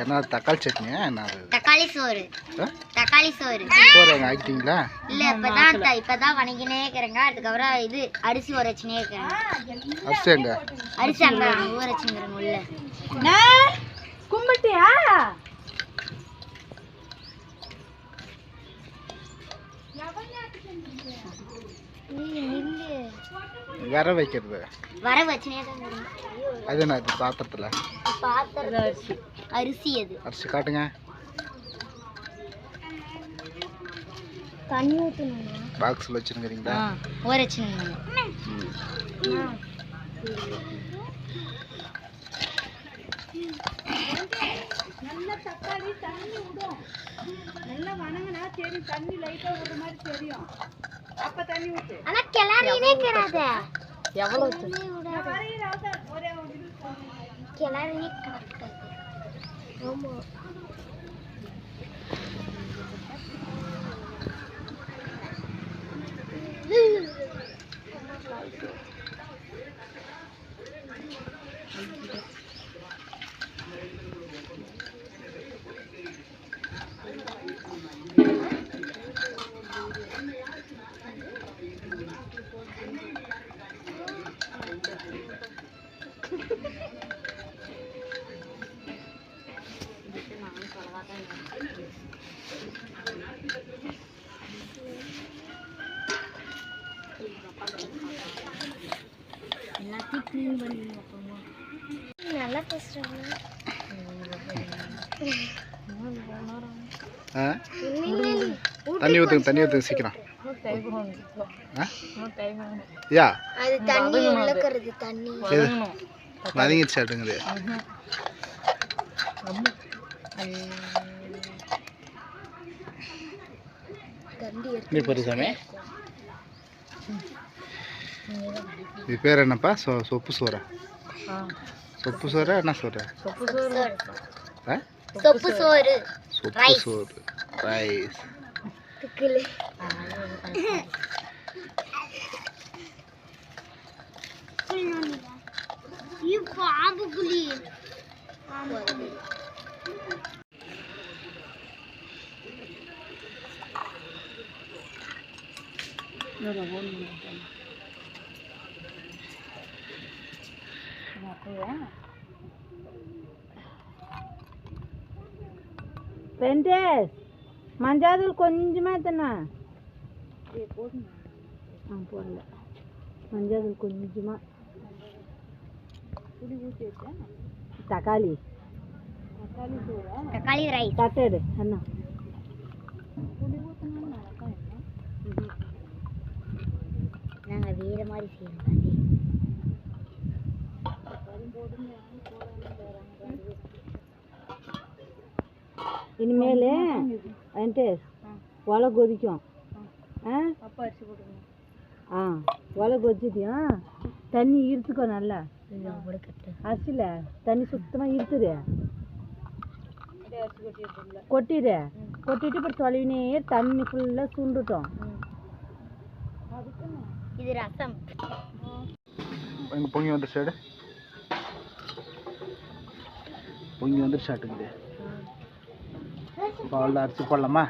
என்ன தக்காளி சட்னியா என்ன தக்காளி சோறு? தக்காளி சோறு. சோறு எங்க ஆக்கிட்டீங்களா? இல்ல இப்பதான் இப்பதான் வணங்கினே இருக்கிறேங்க. அதுக்கப்புறம் இது அரிசி ஊற வச்சுனே இருக்கிறேன். அரிசி எங்க? அரிசி அங்க ஊற உள்ள. கும்பிட்டியா? விர வைக்கிறது. வர வச்சுனே. அது என்ன இது பாத்திரத்துல? பாத்திரம் அரிசி. அரிசி அது. அரிசி காட்டுங்க. தண்ணி ஊற்றணுங்க பாக்ஸ்ல வச்சிருக்கிறீங்களா? ஊற வச்சுங்க நல்லா வணங்கினா சரி தண்ணி லைட்டா விடுற மாதிரி தெரியும். அப்ப தண்ணி ஊத்து. ஆனா கிளறினே கிடாத. எவ்வளவு கிளறினே கிடக்காது. ஆமா. தண்ணி ஊத்துங்க தண்ணி ஊத்துங்க சீக்கிரம். ஆ? யா? வதங்கிடுச்சு அப்படிங்குது. நீ பெருசாமி இது பேர் என்னப்பா? சொ சொப்பு சோறா? சொப்பு சோறா என்ன சோறா. ஆ? சொப்பு சோறு. சொப்பு. சோறு. ரைஸ் பாம்பு புலி மஞ்சாதூள் கொஞ்சமா தானே ஆ போடல. மஞ்சாதூள் கொஞ்சமா. தக்காளி. தக்காளி ரைஸ் தட்டடு அண்ணா நாங்க வேற மாதிரி செய்யணும் இனிமேல் வெண்டேஷ் ஒலை கொதிக்கும். ஆ. ஆ? ஒலை கொதிச்சிட்டியும் தண்ணி இருத்துக்கோ நல்லா. அரிசியில் தண்ணி சுத்தமாக இருத்துது கொட்டிடு. கொட்டிட்டு இப்போ தொலைவினே தண்ணி ஃபுல்லாக சுண்டுட்டோம். இது ரசம். பொங்கி வந்துருச்சு எடு. பொங்கி வந்துருச்சு ஆட்டுக்குது பால் அரிசி போடலாமா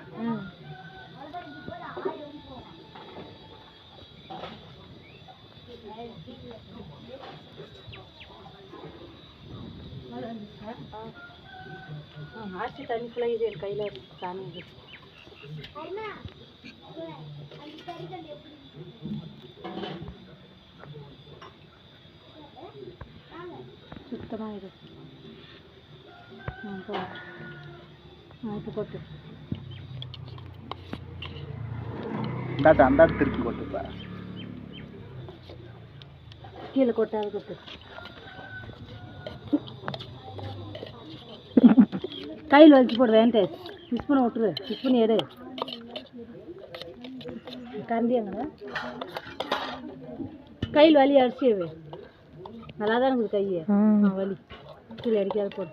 அரிசி தண்ணி ஃபுல்லாக இது கையில் தானே இது. சுத்தமாக இது இப்போ போட்டு. இந்தாட்ட அந்தாட்ட திருப்பி கொட்டுப்பா கீழே கொட்டாது கொட்டு கையில் வலிச்சு போடு வேண்டே மிஸ் பண்ண விட்டுரு. மிஸ் பண்ணி எடு. கரண்டியாங்க கையில் வலி அரிசி வை நல்லா தான் இருக்குது கையை வலி. கீழே அடிக்காத போடு.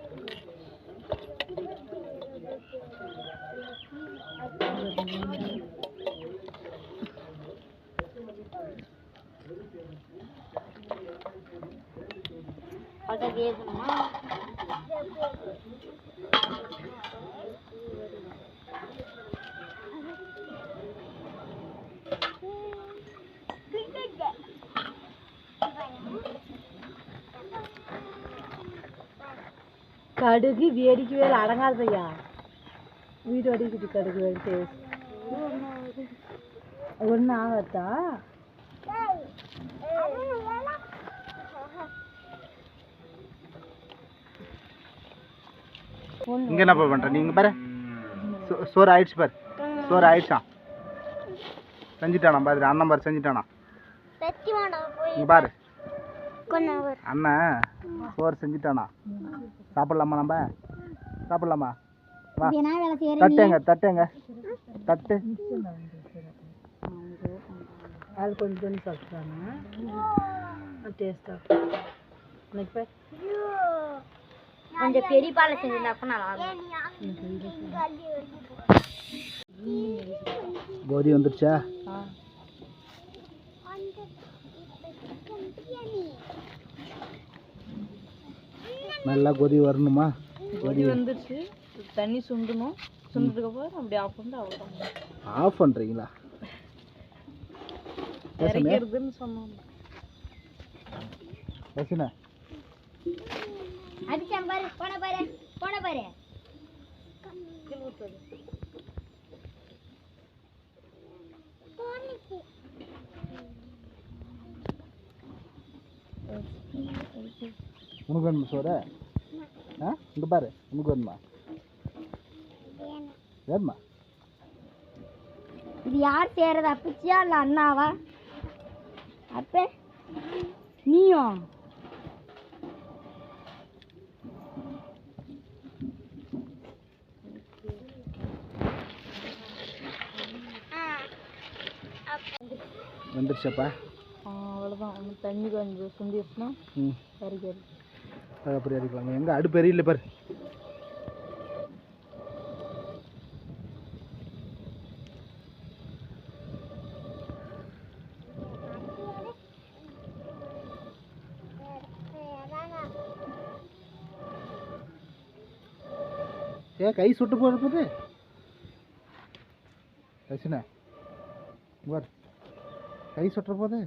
கடுகு வேடிக்கு வேலை அடங்காதையா வீடு அடிக்குது கடுகு வேலை. ஒன்றும் ஆகத்தா இங்கே என்னப்பா பண்ணுற நீங்கள் பாரு சோ- சோறு ஆயிடுச்சு பாரு சோறு ஆயிடுச்சான் செஞ்சுட்டானா பாரு அண்ணன் பாரு செஞ்சுட்டானா இங்கே பாரு அண்ணன் சோறு செஞ்சுட்டானா சாப்பிட்லாமா நம்ம சாப்பிட்லாமா தட்டுங்க தட்டுங்க தட்டு கொஞ்சம் டேஸ்ட்டாக எனக்கு பாரு கொஞ்சம் பெரிய பாலை செஞ்சிருந்தா நல்லா கோதி வந்துருச்சா? ஆ. நல்லா கொதி வரணுமா? கொதி வந்துருச்சு. தண்ணி சுண்டணும். சுண்டதுக்கு அப்புறம் அப்படி ஆஃப் பண்ணிட்டு ஆஃப் பண்ணுறீங்களா இறக்கிறதுன்னு சொன்னோம் அடிச்சான் பாரு போன பாரு போன பாரு. உனக்கு வேணுமா சோறு? ஆ? இங்கே பாரு உனக்கு வேணுமா? வேணுமா? இது யார் செய்யறது அப்பிச்சியா இல்ல அண்ணாவா? அப்ப நீயும்? வந்துருச்சாப்பா. அவ்வளோதான் தண்ணி கொஞ்சம் சுண்டிடுச்சுன்னா அது அப்படி அடிக்கலாங்க எங்கே அடுப்பு எரியல பாரு. ஏ கை சுட்டு போகிற போது ரசினா பார். கை சுட்டுற போது.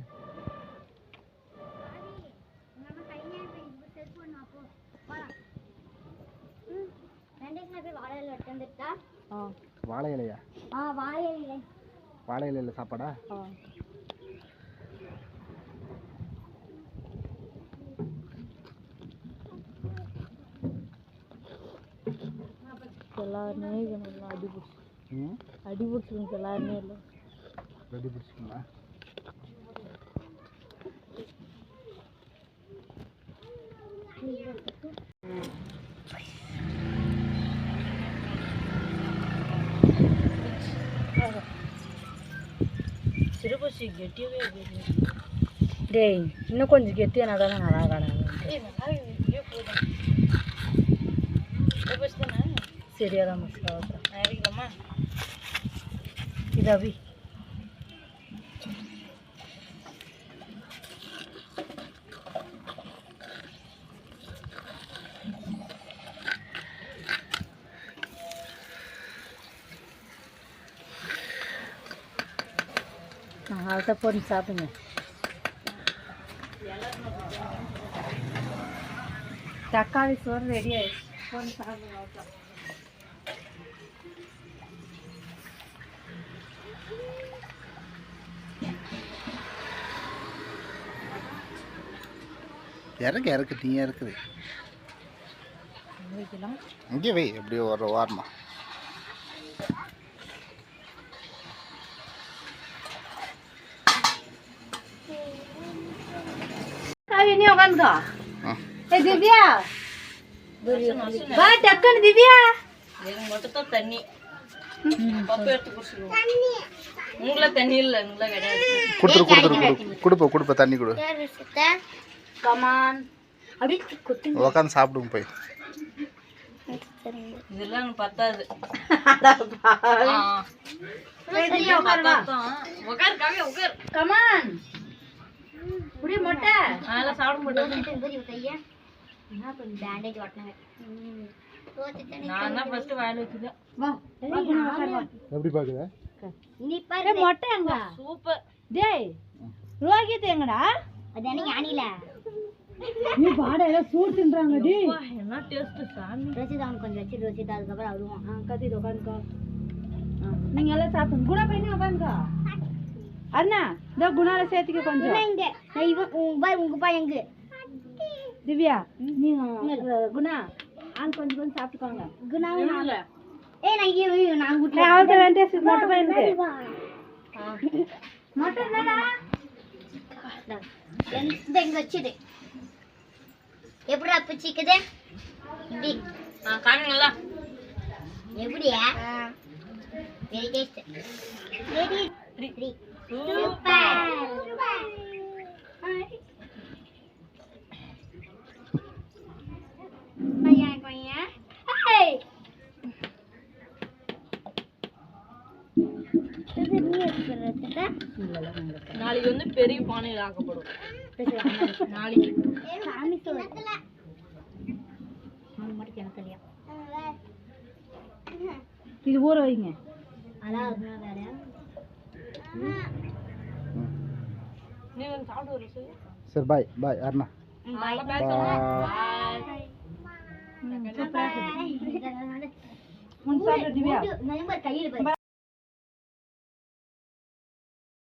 வாழை இலையா? ஆ வாழை இலை. வாழை இலையில சாப்பாடா? ஆ. எல்லாருமே அடி பிடிச்சி அடி பிடிச்சிருந்து எல்லாருமே இல்லை. ரெடி பிடிச்சிங்களா டேய் இன்னும் கொஞ்சம் கெட்டியானா தானே நல்லா கிடக்கு சரியாதான் மசாலா இது அபி அதை போட்டு சாப்பிடுங்க. தக்காளி சோறு ரெடி ஆயிடுச்சு. போட்டு சாப்பிடுங்க. இறக்கு இறக்கு நீ இருக்குது. வைக்கலாம் இங்கே வை எப்படியோ ஒரு வாரமா. காவி நீ உட்காந்துக்கோ ஏ திவ்யா வா டக்குன்னு திவ்யா மட்டும் தண்ணி பப்பு எடுத்து குடிச்சிடுவோம் உங்களை தண்ணி இல்லை உங்களை கிடையாது கொடுத்துரு கொடுத்துரு கொடு கொடுப்ப கொடுப்ப தண்ணி கொடு கமான் அப்படி குத்தி உக்காந்து சாப்பிடுங்க போய் இதெல்லாம் பத்தாது கமான் புடி மொட்டை. அதெல்லாம் சாப்பிட மாட்டேன். என்ன கொஞ்சம் பேண்டேஜ் ஒட்டினாங்க நான் தான் ஃபர்ஸ்ட் வாயில வச்சுதான் வா வா குணா உட்காரு வா. எப்படி பார்க்குற நீ பாரு. மொட்டை எங்க? சூப்பர். டேய் ரோஹித் எங்கடா? அது என்ன ஞானில நீ பாட ஏதோ சூடு தின்றாங்க டி என்ன டேஸ்ட் சாமி. ரோசிதா கொஞ்சம் வச்சு ரோசிதா அதுக்கப்புறம் அவருவான் ஆ கத்தி உட்காந்துக்கோ நீங்க எல்லாம் சாப்பிடுங்க. குணா பையன் உட்காந்துக்கோ அண்ணா இதோ குணால சேர்த்துக்க கொஞ்சம். உங்க பையன் எங்க? திவ்யா நீங்க குணா ஆண் கொஞ்சம் கொஞ்சம் சாப்பிட்டுக்கோங்க. நான் ஏய் நான் இங்கே நான் கூட்டி அவளுக்கு ரெண்டு மொட்டை பையனுக்கு மொட்டை இந்த இங்க வச்சுது எப்படிடா பிச்சிக்குது? இப்படி. ஆ காமிங்களா எப்படியா? வெரி டேஸ்ட் வெரி நாளைக்கு வந்து பெரிய பானையில் ஆக்கப்படும். நாளைக்கு. இது ஊற வைங்க. அதான் அதனால வேற நீ வந்து சாப்பிட்டு வர சொல்லு சரி பாய் பாய் அருணா. பாய் கையில்